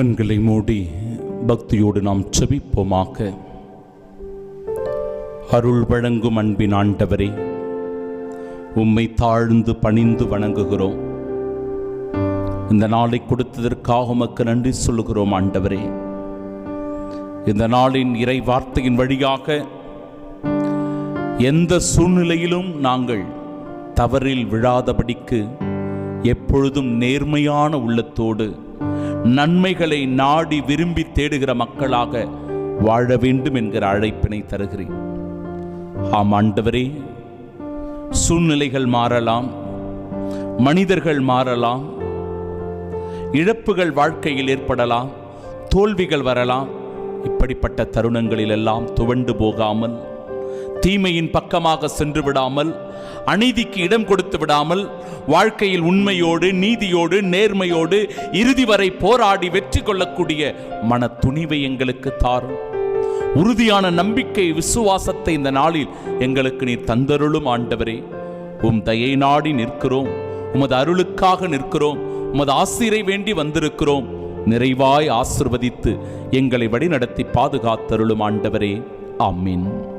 கண்களை மூடி பக்தியோடு நாம் செபிப்போமாக. அருள் வழங்கும் அன்பின் ஆண்டவரே உம்மை தாழ்ந்து பணிந்து வணங்குகிறோம். இந்த நாளை கொடுத்ததற்காக உமக்கு நன்றி சொல்லுகிறோம் ஆண்டவரே. இந்த நாளின் இறை வார்த்தையின் வழியாக எந்த சூழ்நிலையிலும் நாங்கள் தவறில் விழாதபடிக்கு எப்பொழுதும் நேர்மையான உள்ளத்தோடு நன்மைகளை நாடி விரும்பி தேடுகிற மக்களாக வாழ வேண்டும் என்கிற அழைப்பினை தருகிறேன். ஆம் ஆண்டவரே சூழ்நிலைகள் மாறலாம் மனிதர்கள் மாறலாம் இழப்புகள் வாழ்க்கையில் ஏற்படலாம் தோல்விகள் வரலாம் இப்படிப்பட்ட தருணங்களிலெல்லாம் துவண்டு போகாமல் தீமையின் பக்கமாக சென்று விடாமல் அநீதிக்கு இடம் கொடுத்து விடாமல் வாழ்க்கையில் உண்மையோடு நீதியோடு நேர்மையோடு இறுதி வரை போராடி வெற்றி கொள்ளக்கூடிய மன துணிவை எங்களுக்கு தாரும். உறுதியான நம்பிக்கை விசுவாசத்தை இந்த நாளில் எங்களுக்கு நீர் தந்தருளும் ஆண்டவரே. உம் தயை நாடி நிற்கிறோம். உமது அருளுக்காக நிற்கிறோம். உமது ஆசிரை வேண்டி வந்திருக்கிறோம். நிறைவாய் ஆசிர்வதித்து எங்களை வழிநடத்தி பாதுகாத்தருளும் ஆண்டவரே. ஆமீன்.